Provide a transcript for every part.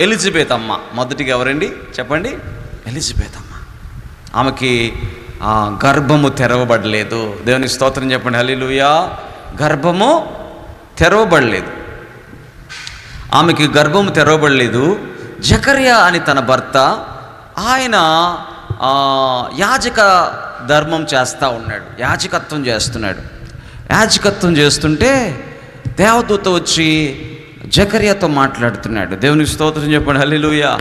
Elizabeth అమ్మ మొదటిగా ఎవరండి? చెప్పండి. ఎలిజబెత్ అమ్మ ఆమెకి గర్భము తెరవబడలేదు. దేవునికి స్తోత్రం చెప్పండి. హలీలుయా గర్భము తెరవబడలేదు. ఆమెకి గర్భము తెరవబడలేదు. జకర్యా అని తన భర్త ఆయన యాజక ధర్మం చేస్తూ ఉన్నాడు. యాజకత్వం చేస్తున్నాడు. యాజకత్వం చేస్తుంటే దేవదూత వచ్చి జకర్యాతో మాట్లాడుతున్నాడు. దేవునికి స్తోత్రం చెప్పండి. హలిలుయా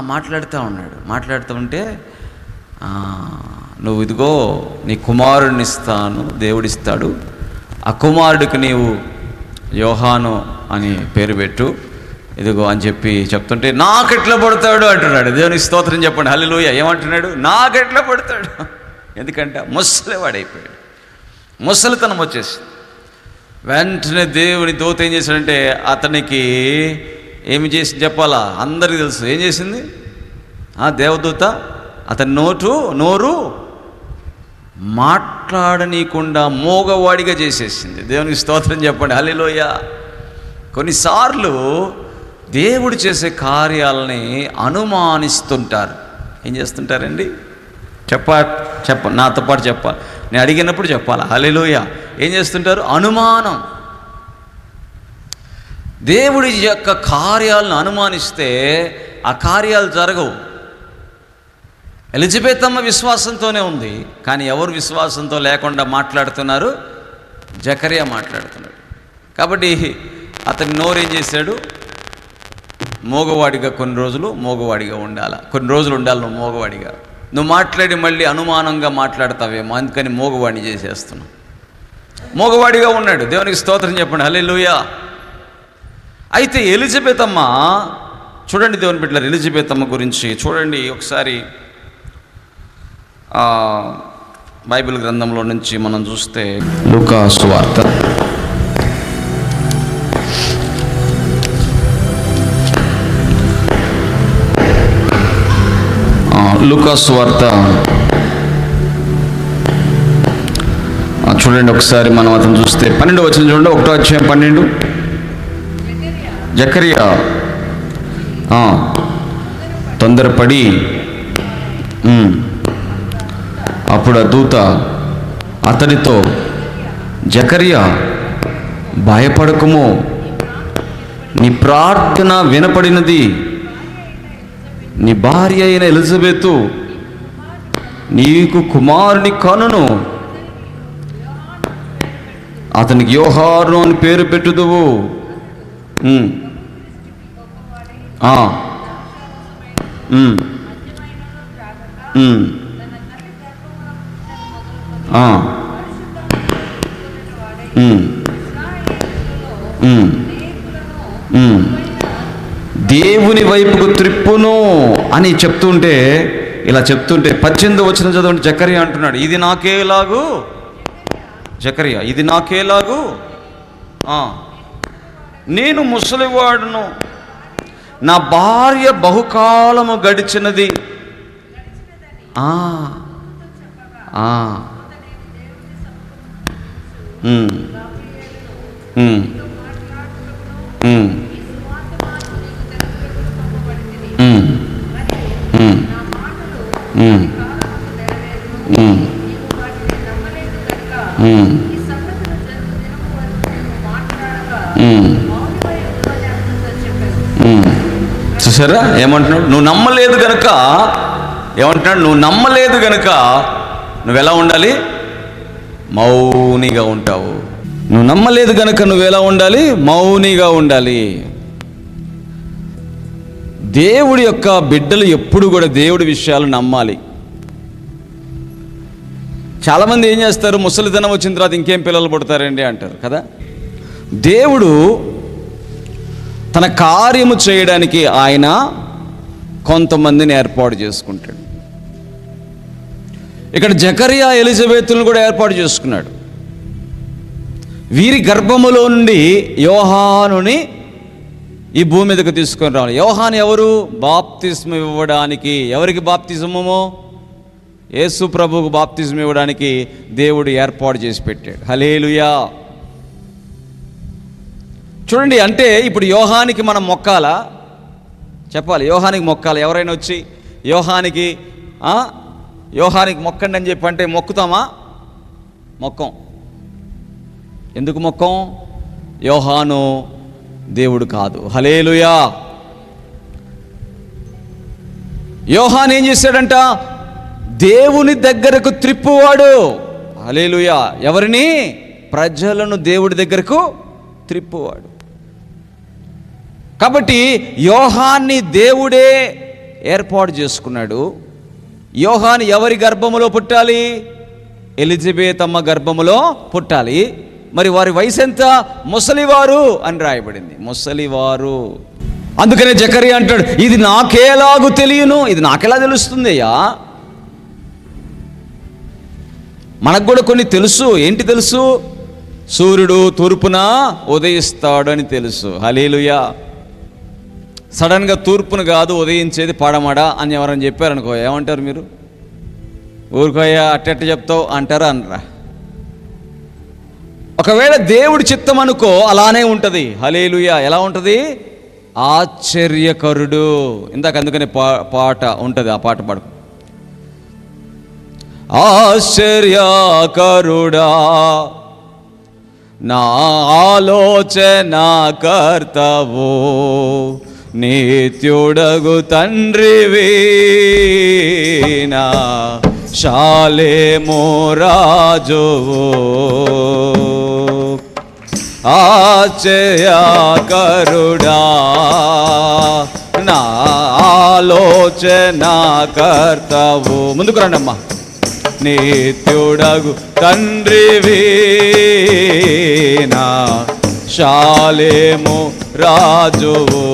మాట్లాడుతూ ఉన్నాడు. మాట్లాడుతూ ఉంటే నువ్వు ఇదిగో నీ కుమారుడిని ఇస్తాను దేవుడిస్తాడు. ఆ కుమారుడికి నీవు యోహాను అని పేరు పెట్టు. ఇదిగో అని చెప్పి చెప్తుంటే నాకెట్లా పడతాడు? అంటున్నాడు. దేవునికి స్తోత్రం చెప్పండి. హల్లిలోయ. ఏమంటున్నాడు? నాకెట్లా పడతాడు? ఎందుకంటే ముసలివాడైపోయాడు. ముసలితనం వచ్చేసి వెంటనే దేవుని దోత ఏం చేశాడంటే అతనికి ఏమి చేసి చెప్పాలా? అందరికీ తెలుసు. ఏం చేసింది? ఆ దేవదూత అతని నోటు నోరు మాట్లాడనీయకుండా మోగవాడిగా చేసేసింది. దేవునికి స్తోత్రం చెప్పండి. అల్లిలోయ కొన్నిసార్లు దేవుడు చేసే కార్యాలని అనుమానిస్తుంటారు. ఏం చేస్తుంటారండి? చెప్ప చెప్ప నాతో పాటు చెప్పాలి. నేను అడిగినప్పుడు చెప్పాలి? అలిలోయ ఏం చేస్తుంటారు? అనుమానం. దేవుడి యొక్క కార్యాలను అనుమానిస్తే ఆ కార్యాలు జరగవు. ఎలిజబెత్ అమ్మ విశ్వాసంతోనే ఉంది కానీ ఎవరు విశ్వాసంతో లేకుండా మాట్లాడుతున్నారు? జకరియా మాట్లాడుతున్నాడు. కాబట్టి అతని నోరేం చేశాడు? మోగవాడిగా కొన్ని రోజులు మోగవాడిగా ఉండాల. కొన్ని రోజులు ఉండాలి నువ్వు మోగవాడిగా. నువ్వు మాట్లాడి మళ్ళీ అనుమానంగా మాట్లాడతావేమో అందుకని మోగవాడిని చేసేస్తున్నావు. మోగవాడిగా ఉన్నాడు. దేవునికి స్తోత్రం చెప్పండి. హల్లెలూయా. అయితే ఎలిజబెత్ అమ్మ చూడండి దేవుని బిడ్డల ఎలిజబెత్ అమ్మ గురించి చూడండి ఒకసారి బైబిల్ గ్రంథంలో నుంచి మనం చూస్తే లూకా సువార్త ఆ, లూకా సువార్త చూడండి ఒకసారి మనం అతను చూస్తే. పన్నెండు వచ్చిన చూడండి ఒకటో అధ్యాయం పన్నెండు. జకరియా ఆ, తొందరపడి అప్పుడు ఆ దూత అతనితో జకరియా భయపడకుము. నీ ప్రార్థన వినపడినది. నీ భార్య అయిన ఎలిజబెత్ నీకు కుమారుని కనును. అతనికి యోహారు అని పేరు పెట్టుదువు. దేవుని వైపుకు త్రిప్పును అని చెప్తుంటే ఇలా చెప్తుంటే పద్దెనిమిది వచ్చిన చదవండి చక్కరి అంటున్నాడు ఇది నాకేలాగూ జకరియా ఇది నాకేలాగు? నేను ముసలివాడును. నా భార్య బహుకాలము గడిచినది. ఆ. చూసారా ఏమంటున్నాడు? నువ్వు నమ్మలేదు గనక ఏమంటున్నాడు? నువ్వు నమ్మలేదు గనక నువ్వు ఎలా ఉండాలి? మౌనిగా ఉంటావు. నువ్వు నమ్మలేదు గనక నువ్వు ఎలా ఉండాలి? మౌనిగా ఉండాలి. దేవుడి యొక్క బిడ్డలు ఎప్పుడు కూడా దేవుడి విషయాలు నమ్మాలి. చాలామంది ఏం చేస్తారు? ముసలితనం వచ్చిన తర్వాత ఇంకేం పిల్లలు పుడతారండి అంటారు కదా? దేవుడు తన కార్యము చేయడానికి ఆయన కొంతమందిని ఏర్పాటు చేసుకుంటాడు. ఇక్కడ జకరియా ఎలిజబెత్తులను కూడా ఏర్పాటు చేసుకున్నాడు. వీరి గర్భములో నుండి యోహానుని ఈ భూమి మీదకు తీసుకొని రావాలి. యోహాన్ ఎవరు? బాప్తిజం ఇవ్వడానికి. ఎవరికి బాప్తిజమో యేసు ప్రభువుకు బాప్తిజం ఇవ్వడానికి దేవుడు ఏర్పాటు చేసి పెట్టాడు. హలేలుయా చూడండి అంటే ఇప్పుడు యోహానికి మనం మొక్కాలా? చెప్పాలి యోహానికి మొక్కాలి? ఎవరైనా వచ్చి యోహానికి యోహానికి మొక్కండి అని చెప్పి అంటే మొక్కుతామా? మొక్కం. ఎందుకు మొక్కం? యోహాను దేవుడు కాదు. హలేలుయా యోహాన్ ఏం చేశాడంట? దేవుని దగ్గరకు త్రిప్పువాడు. హలేలుయా ఎవరిని? ప్రజలను దేవుడి దగ్గరకు త్రిప్పువాడు. కాబట్టి యోహాన్ని దేవుడే ఏర్పాటు చేసుకున్నాడు. యోహాన్ ఎవరి గర్భములో పుట్టాలి? ఎలిజబెత్ అమ్మ గర్భములో పుట్టాలి. మరి వారి వయసు ఎంత? ముసలివారు అని రాయబడింది. ముసలివారు. అందుకనే జకరి అంటాడు ఇది నాకేలాగు తెలియను? ఇది నాకెలా తెలుస్తుందయ్యా మనకు కూడా కొన్ని తెలుసు. ఏంటి తెలుసు? సూర్యుడు తూర్పున ఉదయిస్తాడు అని తెలుసు. హలేలుయా సడన్గా తూర్పును కాదు ఉదయించేది పాడమాడ అని ఎవరైనా చెప్పారనుకో ఏమంటారు మీరు? ఊరుకోయ్యా అట్టెట్ట చెప్తావు అంటారా అనరా? ఒకవేళ దేవుడి చిత్తం అనుకో అలానే ఉంటుంది. హలేలుయ ఎలా ఉంటుంది? ఆశ్చర్యకరుడు. ఇందాక అందుకనే పా పాట ఉంటుంది ఆ పాట పాడు ఆశ్చర్యకరుడా నా ఆలోచన కర్తవో నిత్యుడగు తండ్రివి నా శాలేమో రాజువో ఆశ్చర్యకరుడా నా ఆలోచన కర్తవు. ముందుకు రండమ్మా. నిత్యుడగు తండ్రివి నా శాలేమో రాజువు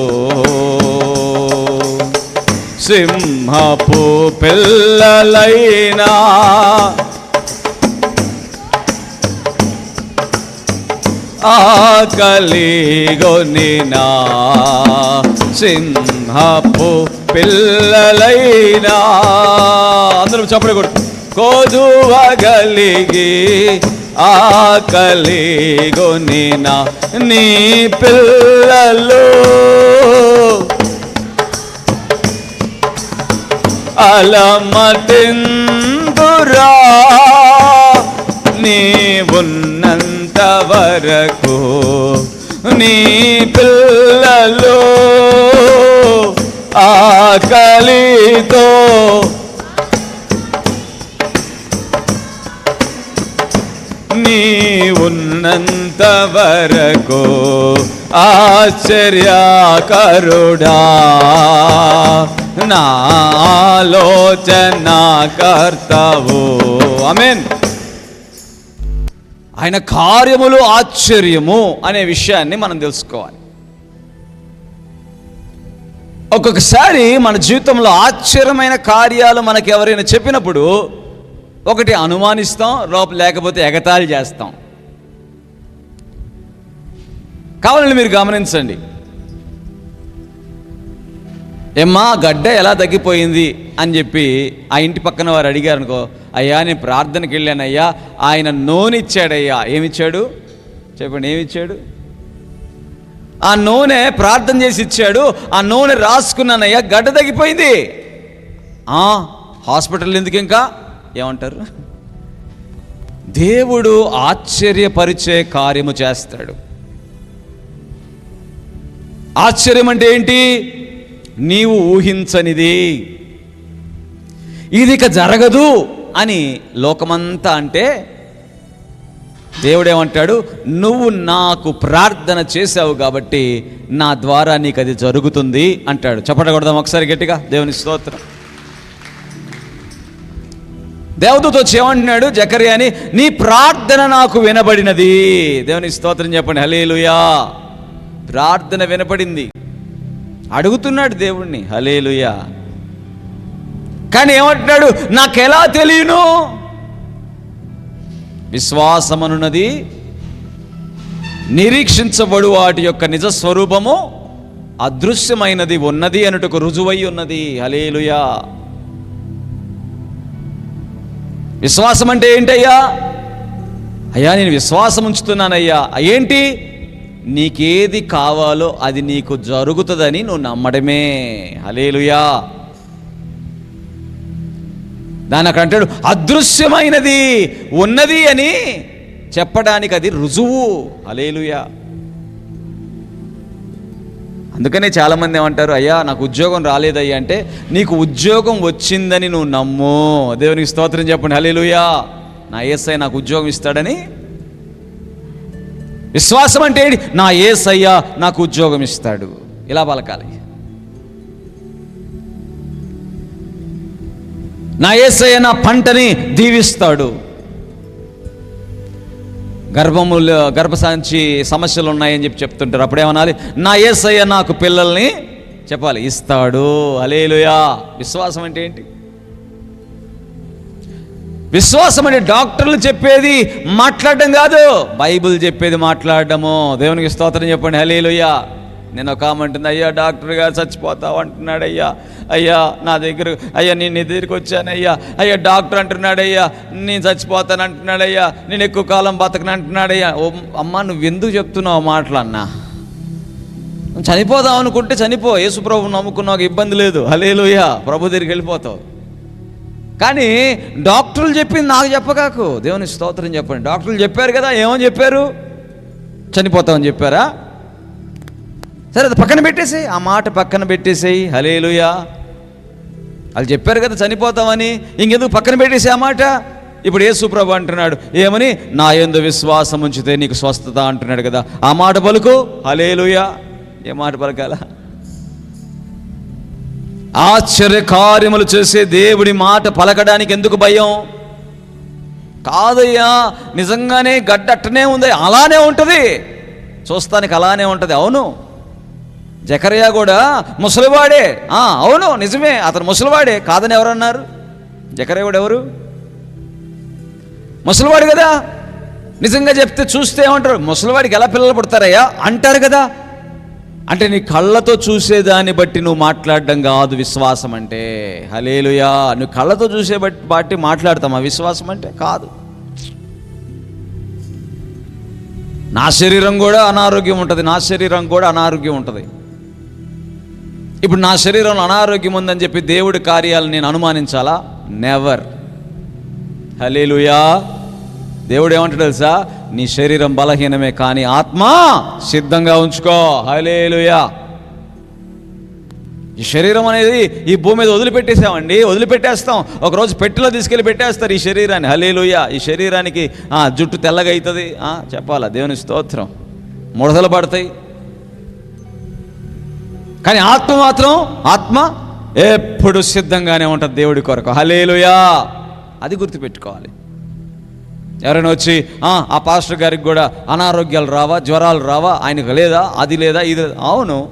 సింహపు పిల్లలైనా ఆకలిగొనినా సింహపు పిల్లలైనా. అందరూ చప్పడి కొడు కోదువగలిగి ఆకలిగొనినా నీ పిల్లలు. అలమటిందురా నీ ఉన్నంత వరకు నీ పిల్లలు. ఆకలితో ఉన్నంత వరకు ఆశ్చర్యకరుడా. నా ఆలోచన కర్తవు అమేన్ ఆయన కార్యములు ఆశ్చర్యము అనే విషయాన్ని మనం తెలుసుకోవాలి. ఒక్కొక్కసారి మన జీవితంలో ఆశ్చర్యమైన కార్యాలు మనకు ఎవరైనా చెప్పినప్పుడు ఒకటి అనుమానిస్తాం లోప లేకపోతే ఎగతాళి చేస్తాం. కావాలని మీరు గమనించండి. ఏమ్మా గడ్డ ఎలా తగ్గిపోయింది అని చెప్పి ఆ ఇంటి పక్కన వారు అడిగారు అనుకో అయ్యా నేను ప్రార్థనకి వెళ్ళానయ్యా ఆయన నూనె ఇచ్చాడయ్యా. ఏమిచ్చాడు? చెప్పండి ఏమిచ్చాడు? ఆ నూనె ప్రార్థన చేసి ఇచ్చాడు ఆ నూనె రాసుకున్నానయ్యా గడ్డ తగ్గిపోయింది. హాస్పిటల్ ఎందుకు ఇంకా? ఏమంటారు? దేవుడు ఆశ్చర్యపరిచే కార్యము చేస్తాడు. ఆశ్చర్యం అంటే ఏంటి? నీవు ఊహించనిది. ఇది ఇక జరగదు అని లోకమంతా అంటే దేవుడేమంటాడు? నువ్వు నాకు ప్రార్థన చేశావు కాబట్టి నా ద్వారా నీకు అది జరుగుతుంది అంటాడు. చెప్పడకూడదాం ఒకసారి గట్టిగా. దేవుని స్తోత్రం. దేవదూత వచ్చి ఏమంటున్నాడు? జకర్యాని నీ ప్రార్థన నాకు వినబడినది. దేవుని స్తోత్రం చెప్పండి. హలేలుయా ప్రార్థన వినపడింది. అడుగుతున్నాడు దేవుణ్ణి హలేలుయా కానీ ఏమంటున్నాడు నాకెలా తెలియను? విశ్వాసమనున్నది నిరీక్షించబడు వాటి యొక్క నిజ స్వరూపము అదృశ్యమైనది ఉన్నది అనుటకు రుజువై ఉన్నది. హలేలుయా విశ్వాసం అంటే ఏంటయ్యా? అయ్యా నేను విశ్వాసం ఉంచుతున్నానయ్యా ఏంటి నీకేది కావాలో అది నీకు జరుగుతుందని నువ్వు నమ్మడమే. హలేలుయా దాని అక్కడ అంటాడు అదృశ్యమైనది ఉన్నది అని చెప్పడానికి అది రుజువు. అలేలుయా అందుకనే చాలామంది ఏమంటారు అయ్యా నాకు ఉద్యోగం రాలేదయ్యా అంటే నీకు ఉద్యోగం వచ్చిందని నువ్వు నమ్ము. దేవునికి స్తోత్రం చెప్పండి. హలేలుయా నా ఏసై నాకు ఉద్యోగం ఇస్తాడని విశ్వాసం అంటే ఏంటి నా ఏసయ్య నాకు ఉద్యోగం ఇస్తాడు. ఇలా పలకాలి. నా ఏసయ్య నా పంటని దీవిస్తాడు. గర్భములు గర్భసాంచి సమస్యలు ఉన్నాయని చెప్పి చెప్తుంటారు. అప్పుడేమనాలి? నా ఏసయ్య నాకు పిల్లల్ని చెప్పాలి. ఇస్తాడు. అలేలుయా! విశ్వాసం అంటే ఏంటి? విశ్వాసం అనే డాక్టర్లు చెప్పేది మాట్లాడడం కాదు బైబిల్ చెప్పేది మాట్లాడడము. దేవునికి స్తోత్రం చెప్పండి హలేలుయ్యా నేను ఒక ఆమె అంటుంది అయ్యా డాక్టర్ గారు చచ్చిపోతావు అంటున్నాడు అయ్యా అయ్యా నా దగ్గర అయ్యా నేను నీ దగ్గరికి వచ్చాను అయ్యా. అయ్యా డాక్టర్ అంటున్నాడు అయ్యా. నేను చచ్చిపోతాను అంటున్నాడు అయ్యా. నేను ఎక్కువ కాలం బతకను అంటున్నాడు అయ్యా. ఓ అమ్మ నువ్వు ఎందుకు చెప్తున్నావు మాటలన్నా చనిపోదాం అనుకుంటే చనిపో. యేసుప్రభు నమ్ముకున్నావు ఇబ్బంది లేదు. హలేలుయ్యా ప్రభు దగ్గరికి వెళ్ళిపోతావు. కానీ డాక్టర్లు చెప్పింది నాకు చెప్పగాకు. దేవుని స్తోత్రం చెప్పండి. డాక్టర్లు చెప్పారు కదా ఏమని చెప్పారు? చనిపోతామని చెప్పారా? సరే అది పక్కన పెట్టేసేయి. ఆ మాట పక్కన పెట్టేసేయి. హలేలుయా వాళ్ళు చెప్పారు కదా చనిపోతామని. ఇంకెందుకు పక్కన పెట్టేసి ఆ మాట? ఇప్పుడు యేసుప్రభు అంటున్నాడు ఏమని? నా ఎందు విశ్వాసం ఉంచితే నీకు స్వస్థత అంటున్నాడు కదా. ఆ మాట పలుకు. హలేలుయా ఏ మాట పలకాలా? ఆశ్చర్య కార్యములు చేసే దేవుడి మాట పలకడానికి ఎందుకు భయం? కాదయ్యా నిజంగానే గడ్డ అట్టనే ఉంది అలానే ఉంటుంది. చూస్తానికి అలానే ఉంటుంది అవును. జకరియా కూడా ముసలివాడే. అవును నిజమే అతను ముసలివాడే. కాదని ఎవరన్నారు? జకరియా కూడా ఎవరు? ముసలివాడు కదా. నిజంగా చెప్తే చూస్తే ఏమంటారు? ముసలివాడికి ఎలా పిల్లలు పుడతారయ్యా? అంటారు కదా. అంటే నీ కళ్ళతో చూసేదాన్ని బట్టి నువ్వు మాట్లాడడం కాదు విశ్వాసం అంటే. హలేలుయా నువ్వు కళ్ళతో చూసే బట్టి బట్టి మాట్లాడతామా? విశ్వాసం అంటే కాదు. నా శరీరం కూడా అనారోగ్యం ఉంటుంది. నా శరీరం కూడా అనారోగ్యం ఉంటుంది. ఇప్పుడు నా శరీరంలో అనారోగ్యం ఉందని చెప్పి దేవుడి కార్యాలు నేను అనుమానించాలా? నెవర్ హలేలుయా దేవుడు ఏమంటాడు తెలుసా? నీ శరీరం బలహీనమే కానీ ఆత్మ సిద్ధంగా ఉంచుకో. హలేలుయా ఈ శరీరం అనేది ఈ భూమి మీద వదిలిపెట్టేసామండి. వదిలిపెట్టేస్తాం. ఒకరోజు పెట్టెలో తీసుకెళ్ళి పెట్టేస్తారు ఈ శరీరాన్ని. హలేలుయ ఈ శరీరానికి జుట్టు తెల్లగా అవుతుంది చెప్పాలా? దేవుని స్తోత్రం. ముడతలు పడతాయి. కానీ ఆత్మ మాత్రం ఆత్మ ఎప్పుడు సిద్ధంగానే ఉంటుంది దేవుడి కొరకు. హలేలుయా అది గుర్తుపెట్టుకోవాలి. ఎవరైనా వచ్చి "ఆ, ఆ పాస్టర్ గారికి కూడా అనారోగ్యాలు రావా జ్వరాలు రావా ఆయనకు లేదా అది లేదా ఇది అవును.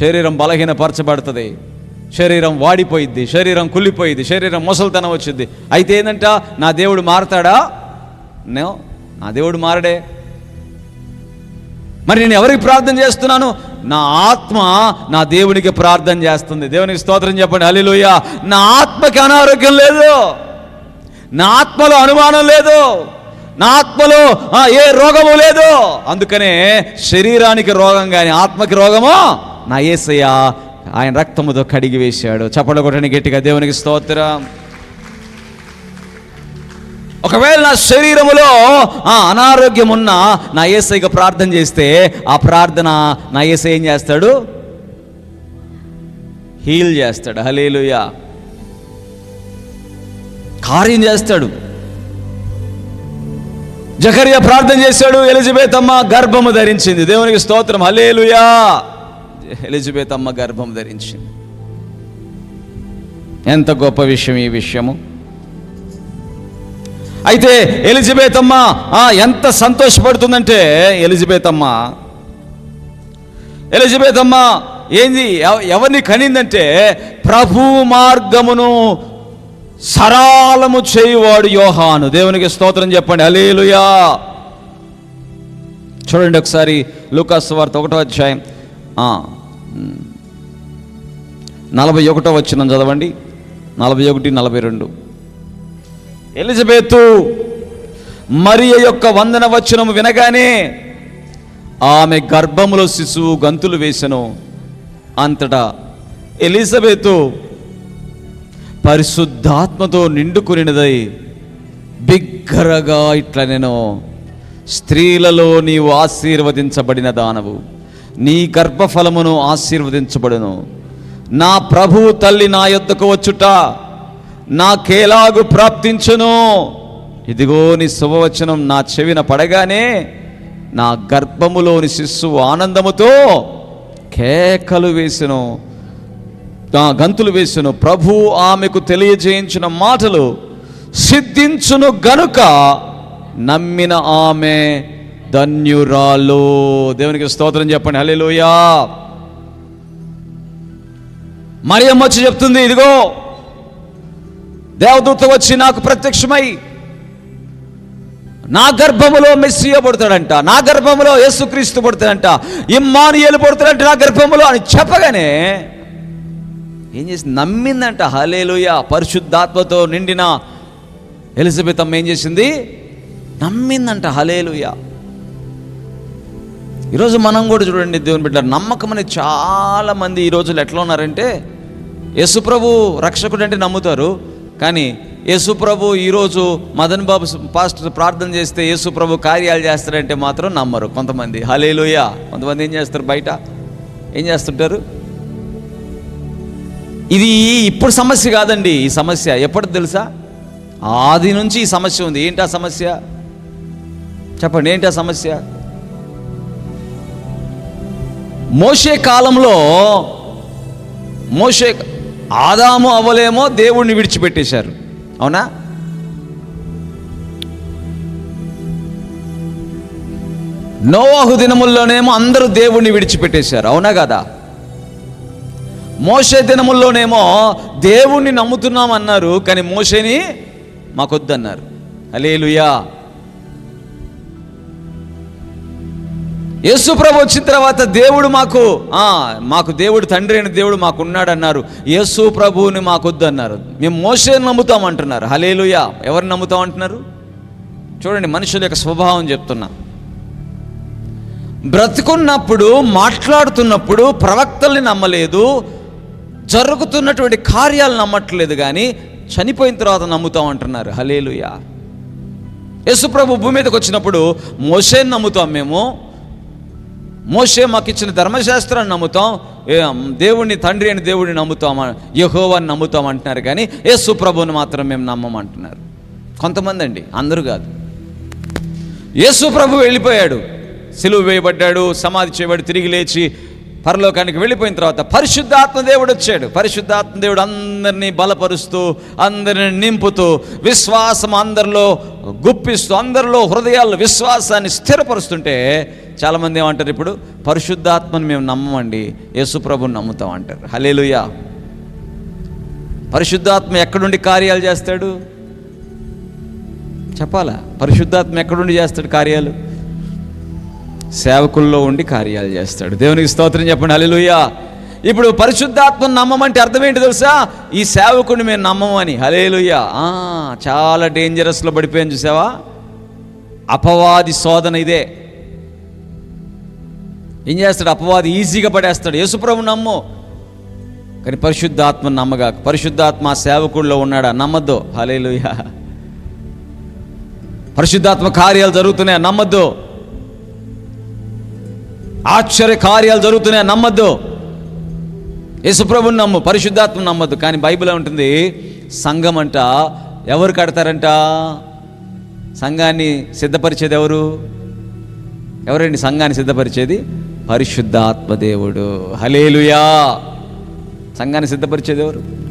శరీరం బలహీనపరచబడుతుంది. శరీరం వాడిపోయిద్ది శరీరం కుళ్ళిపోయిద్ది శరీరం ముసలితనం వచ్చింది అయితే ఏంటంట నా దేవుడు మారతాడా? నో నా దేవుడు మారడే. మరి నేను ఎవరికి ప్రార్థన చేస్తున్నాను? నా ఆత్మ నా దేవునికి ప్రార్థన చేస్తుంది. దేవునికి స్తోత్రం చెప్పండి. అలీలోయ నా ఆత్మకి అనారోగ్యం లేదు. నా ఆత్మలో అనుమానం లేదు. నా ఆత్మలో ఆ, ఏ రోగము లేదు. అందుకనే శరీరానికి రోగం కానీ ఆత్మకి రోగము? నా ఏసయ్య ఆయన రక్తముతో కడిగి వేశాడు. చప్పట్లు కొట్టని గట్టిగా దేవునికి స్తోత్రం. ఒకవేళ నా శరీరములో ఆ, అనారోగ్యం ఉన్నా నా ఏసైకి ప్రార్థన చేస్తే ఆ ప్రార్థన నా ఏసై ఏం చేస్తాడు? హీల్ చేస్తాడు. హలేలుయా కార్యం చేస్తాడు. జకరియా ప్రార్థన చేశాడు ఎలిజబెత్ అమ్మ గర్భము ధరించింది. దేవునికి స్తోత్రం. హలేలుయా ఎలిజబెత్ అమ్మ గర్భం ధరించింది. ఎంత గొప్ప విషయం ఈ విషయము. అయితే ఎలిజబెత్ అమ్మ ఆ, ఎంత సంతోషపడుతుందంటే ఎలిజబెత్ అమ్మ ఎలిజబెత్ అమ్మ ఏంది ఎవ- ఎవరిని కనిందంటే ప్రభు మార్గమును సరాలము చేయువాడు యోహాను. దేవునికి స్తోత్రం చెప్పండి. అలేలుయా చూడండి ఒకసారి లూకాస్ వార్త ఒకటో అధ్యాయం. నలభై ఒకటో వచ్చిన చదవండి. నలభై ఒకటి నలభై రెండు. ఎలిజబెతు మరియ యొక్క వందన వచనము వినగానే ఆమె గర్భములో శిశువు గంతులు వేసెను. అంతటా ఎలిజబెతు పరిశుద్ధాత్మతో నిండుకునినదై బిగ్గరగా ఇట్లా నేను స్త్రీలలో నీవు ఆశీర్వదించబడిన దానవు. నీ గర్భఫలమును ఆశీర్వదించబడును. నా ప్రభువు తల్లి నా యొద్దకు వచ్చుట నాకేలాగు ప్రాప్తించును? ఇదిగో నీ శుభవచనం నా చెవిన పడగానే నా గర్భములోని శిశువు ఆనందముతో కేకలు వేసెను. గంతులు వేసిన. ప్రభు ఆమెకు తెలియజేయించిన మాటలు సిద్ధించును గనుక నమ్మిన ఆమె ధన్యురాలు. దేవునికి స్తోత్రం చెప్పండి. హలేలోయా మరియమ్మ వచ్చి చెప్తుంది ఇదిగో దేవదూత వచ్చి నాకు ప్రత్యక్షమై నా గర్భములో మెస్సియ పడతాడంట నా గర్భములో యేసుక్రీస్తు పడతాడంట ఇమ్మానుయేలు పడతాడంట నా గర్భములో అని చెప్పగానే ఏం చేసి నమ్మిందంట? హలేలుయ పరిశుద్ధాత్మతో నిండిన ఎలిజబెత్ అమ్మ ఏం చేసింది? నమ్మిందంట హలేలుయ ఈరోజు మనం కూడా చూడండి దేవుని బిడ్డ నమ్మకం అనేది చాలా మంది ఈ రోజులు ఎట్లా ఉన్నారంటే యశుప్రభు రక్షకుడు అంటే నమ్ముతారు కానీ యేసుప్రభు ఈరోజు మదన్ బాబు పాస్టర్ ప్రార్థన చేస్తే యేసుప్రభు కార్యాలు చేస్తారంటే మాత్రం నమ్మరు కొంతమంది. హలేలుయ కొంతమంది ఏం చేస్తారు బయట? ఏం చేస్తుంటారు? ఇది ఇప్పుడు సమస్య కాదండి ఈ సమస్య. ఎప్పటి తెలుసా? ఆది నుంచి ఈ సమస్య ఉంది. ఏంటి ఆ సమస్య? చెప్పండి ఏంటి సమస్య? మోసే కాలంలో మోషే ఆదాము అవ్వలేమో దేవుణ్ణి విడిచిపెట్టేశారు. అవునా? నోవాహు దినముల్లోనేమో అందరూ దేవుణ్ణి విడిచిపెట్టేశారు. అవునా కదా? మోషే దినముల్లోనేమో దేవుణ్ణి నమ్ముతున్నాం అన్నారు కానీ మోసేని మాకొద్దన్నారు. అలేలుయా యేసు ప్రభు వచ్చిన తర్వాత దేవుడు మాకు మాకు దేవుడు తండ్రి అయిన దేవుడు మాకు యేసు ప్రభువుని మాకొద్దన్నారు. మేము మోసేని నమ్ముతాం అంటున్నారు హలేలుయా ఎవరిని నమ్ముతాం అంటున్నారు చూడండి మనుషుల యొక్క స్వభావం చెప్తున్నా. బ్రతుకున్నప్పుడు మాట్లాడుతున్నప్పుడు ప్రవక్తల్ని నమ్మలేదు జరుగుతున్నటువంటి కార్యాలు నమ్మట్లేదు కానీ చనిపోయిన తర్వాత నమ్ముతాం అంటున్నారు. హలేలుయా యేసుప్రభు భూమి మీదకి వచ్చినప్పుడు మోసేని నమ్ముతాం మేము. మోసే మాకు ఇచ్చిన ధర్మశాస్త్రాన్ని నమ్ముతాం. దేవుడిని తండ్రి అని దేవుడిని నమ్ముతాం యహోవాన్ని నమ్ముతాం అంటున్నారు కానీ యేసు ప్రభుని మాత్రం మేము నమ్మమంటున్నారు కొంతమంది అండి అందరూ కాదు. యేసు ప్రభు వెళ్ళిపోయాడు. సిలువ వేయబడ్డాడు సమాధి చేయబడి తిరిగి లేచి పరలోకానికి వెళ్ళిపోయిన తర్వాత పరిశుద్ధాత్మ దేవుడు వచ్చాడు. పరిశుద్ధాత్మ దేవుడు అందరినీ బలపరుస్తూ అందరిని నింపుతూ విశ్వాసం అందరిలో గుప్పిస్తూ అందరిలో హృదయాల్లో విశ్వాసాన్ని స్థిరపరుస్తుంటే చాలామంది ఏమంటారు ఇప్పుడు? పరిశుద్ధాత్మని మేము నమ్మమండి యేసుప్రభుని నమ్ముతాం అంటారు. హలేలుయా పరిశుద్ధాత్మ ఎక్కడుండి కార్యాలు చేస్తాడు? చెప్పాలా? పరిశుద్ధాత్మ ఎక్కడుండి చేస్తాడు కార్యాలు? సేవకుల్లో ఉండి కార్యాలు చేస్తాడు. దేవునికి స్తోత్రం చెప్పండి. హల్లెలూయా. ఇప్పుడు పరిశుద్ధాత్మను నమ్మమంటే అర్థం ఏంటి తెలుసా? ఈ సేవకుడిని మేము నమ్మమని హలేలుయ్యా చాలా డేంజరస్లో పడిపోయాను చూసావా? అపవాది శోధన ఇదే. ఏం చేస్తాడు? అపవాది ఈజీగా పడేస్తాడు. యేసుప్రభు నమ్ము. కానీ పరిశుద్ధాత్మ నమ్మగా పరిశుద్ధాత్మ సేవకుడిలో ఉన్నాడా? నమ్మద్దు. హలేలుయ్యా పరిశుద్ధాత్మ కార్యాలు జరుగుతున్నాయా? నమ్మద్దు. ఆశ్చర్య కార్యాలు జరుగుతున్నాయి నమ్మద్దు. యశుప్రభుని నమ్ము పరిశుద్ధాత్మ నమ్మద్దు. కానీ బైబిల్ ఉంటుంది సంఘం అంట. ఎవరు కడతారంట? సంఘాన్ని సిద్ధపరిచేది ఎవరు? ఎవరండి సంఘాన్ని సిద్ధపరిచేది? పరిశుద్ధాత్మ దేవుడు. హలేలుయా సంఘాన్ని సిద్ధపరిచేది ఎవరు?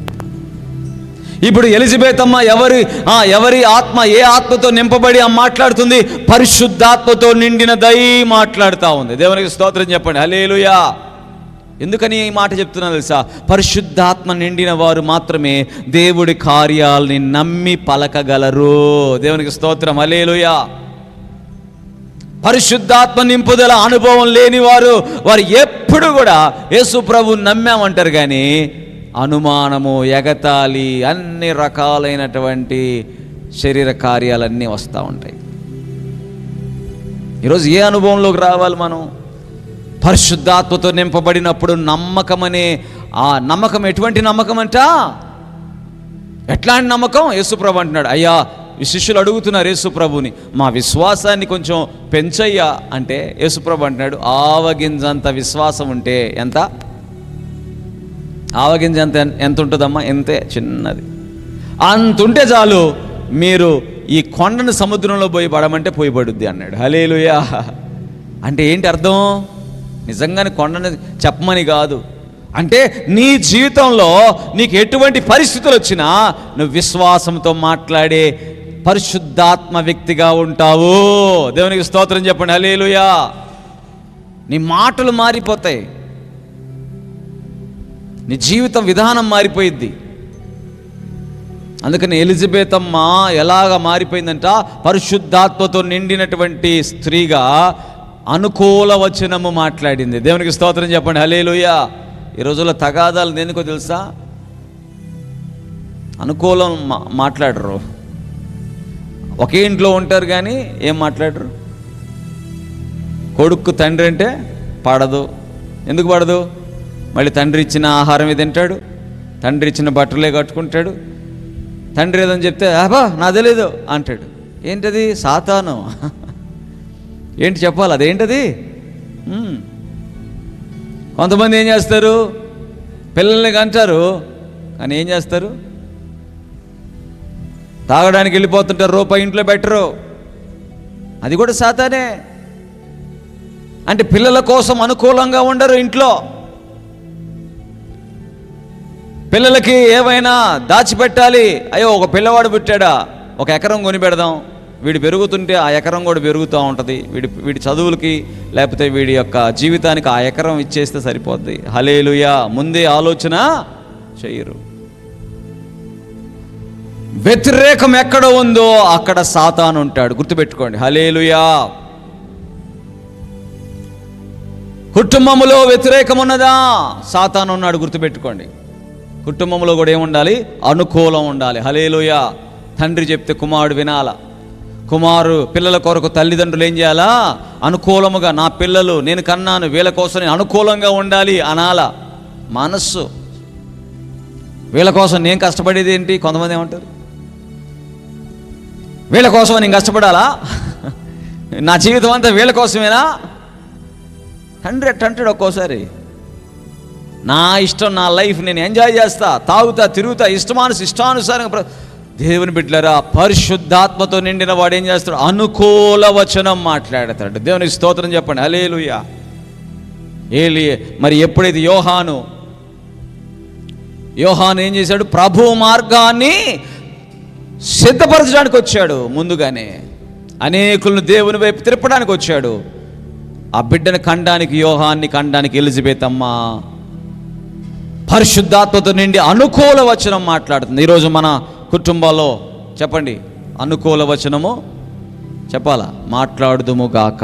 ఇప్పుడు ఎలిజబెత్ అమ్మ ఎవరి ఆ, ఎవరి ఆత్మ ఏ ఆత్మతో నింపబడి ఆ మాట్లాడుతుంది? పరిశుద్ధాత్మతో నిండిన దై మాట్లాడుతూ ఉంది. దేవునికి స్తోత్రం చెప్పండి. హలేలుయా ఎందుకని ఈ మాట చెప్తున్నా తెలుసా? పరిశుద్ధాత్మ నిండిన వారు మాత్రమే దేవుడి కార్యాలని నమ్మి పలకగలరు. దేవునికి స్తోత్రం. అలేలుయా పరిశుద్ధాత్మ నింపుదల అనుభవం లేని వారు వారు ఎప్పుడు కూడా యేసు ప్రభు నమ్మామంటారు కానీ అనుమానము ఎగతాళి అన్ని రకాలైనటువంటి శరీర కార్యాలన్నీ వస్తూ ఉంటాయి. ఈరోజు ఏ అనుభవంలోకి రావాలి మనం? పరిశుద్ధాత్మతో నింపబడినప్పుడు నమ్మకం అనే ఆ నమ్మకం ఎటువంటి నమ్మకం అంట? ఎట్లాంటి నమ్మకం? యేసుప్రభు అంటున్నాడు అయ్యా శిష్యులు అడుగుతున్నారు యేసుప్రభుని మా విశ్వాసాన్ని కొంచెం పెంచయ్యా. అంటే యేసుప్రభు అంటున్నాడు ఆవగింజంత విశ్వాసం ఉంటే ఎంత? ఆవగింజ ఎంత ఎంత ఉంటుందమ్మా ఎంతే చిన్నది. అంతుంటే చాలు మీరు ఈ కొండను సముద్రంలో పోయి పడమంటే పోయి పడుద్ది అన్నాడు. హలేలుయా అంటే ఏంటి అర్థం? నిజంగానే కొండను చెప్పమని కాదు. అంటే నీ జీవితంలో నీకు ఎటువంటి పరిస్థితులు వచ్చినా నువ్వు విశ్వాసంతో మాట్లాడే పరిశుద్ధాత్మ వ్యక్తిగా ఉంటావు. దేవునికి స్తోత్రం చెప్పండి. హలేలుయా నీ మాటలు మారిపోతాయి. నీ జీవితం విధానం మారిపోయింది అందుకని ఎలిజబెత్ అమ్మ ఎలాగ మారిపోయిందంట? పరిశుద్ధాత్మతో నిండినటువంటి స్త్రీగా అనుకూల వచనము మాట్లాడింది. దేవునికి స్తోత్రం చెప్పండి. హలేలుయ ఈ రోజుల్లో తగాదాలు దేనికో తెలుసా? అనుకూలం మా మాట్లాడరు. ఒకే ఇంట్లో ఉంటారు కానీ ఏం మాట్లాడరు? కొడుకు తండ్రి అంటే పడదు. ఎందుకు పడదు? మళ్ళీ తండ్రి ఇచ్చిన ఆహారమే తింటాడు? తండ్రి ఇచ్చిన బట్టలే కట్టుకుంటాడు. తండ్రి ఏదని చెప్తే అబ్బా నా తెలీదు అంటాడు. ఏంటది? సాతాను. ఏంటి చెప్పాలి? అదేంటది? కొంతమంది ఏం చేస్తారు? పిల్లల్ని కంటారు. కానీ ఏం చేస్తారు? తాగడానికి వెళ్ళిపోతుంటారు. రూపాయి ఇంట్లో బెటరు అది కూడా సాతానే. అంటే పిల్లల కోసం అనుకూలంగా ఉండరు ఇంట్లో. పిల్లలకి ఏమైనా దాచిపెట్టాలి. అయ్యో ఒక పిల్లవాడు పుట్టాడా? ఒక ఎకరం కొని పెడదాం. వీడు పెరుగుతుంటే ఆ ఎకరం కూడా పెరుగుతూ ఉంటుంది. వీడి వీడి చదువులకి లేకపోతే వీడి యొక్క జీవితానికి ఆ ఎకరం ఇచ్చేస్తే సరిపోద్ది. హలేలుయా ముందే ఆలోచన చేయరు. వ్యతిరేకం ఎక్కడ ఉందో అక్కడ సాతాను ఉంటాడు. గుర్తుపెట్టుకోండి. హలేలుయా కుటుంబంలో వ్యతిరేకం ఉన్నదా? సాతాను ఉన్నాడు. గుర్తుపెట్టుకోండి. కుటుంబంలో కూడా ఏముండాలి? అనుకూలం ఉండాలి. హలేలుయ తండ్రి చెప్తే కుమారుడు వినాల. కుమారు పిల్లల కొరకు తల్లిదండ్రులు ఏం చేయాలా? అనుకూలముగా నా పిల్లలు నేను కన్నాను వీళ్ళ కోసం అనుకూలంగా ఉండాలి అనాల. మనస్సు. వీళ్ళ కోసం నేను కష్టపడేది ఏంటి? కొంతమంది ఏమంటారు? వీళ్ళ కోసం నేను కష్టపడాలా? నా జీవితం అంతా వీళ్ళ కోసమేనా? తండ్రి హండ్రెడ్ ఒక్కోసారి. నా ఇష్టం నా లైఫ్ నేను ఎంజాయ్ చేస్తా తాగుతా తిరుగుతా ఇష్టమాను ఇష్టానుసారంగా దేవుని బిడ్డలారా పరిశుద్ధాత్మతో నిండిన వాడు ఏం చేస్తాడు? అనుకూల వచనం మాట్లాడతాడు. దేవునికి స్తోత్రం చెప్పండి. అలేలుయా ఏలి మరి ఎప్పుడైతే యోహాను యోహాను ఏం చేశాడు? ప్రభు మార్గాన్ని సిద్ధపరచడానికి వచ్చాడు ముందుగానే. అనేకులను దేవుని వైపు తిరపడానికి వచ్చాడు. ఆ బిడ్డను కండానికి యోహాన్ని కండానికి ఎలిజబెత్ అమ్మా పరిశుద్ధాత్మతో నిండి అనుకూల వచనం మాట్లాడుతుంది. ఈరోజు మన కుటుంబాల్లో చెప్పండి అనుకూల వచనము చెప్పాలా? మాట్లాడుదుము గాక.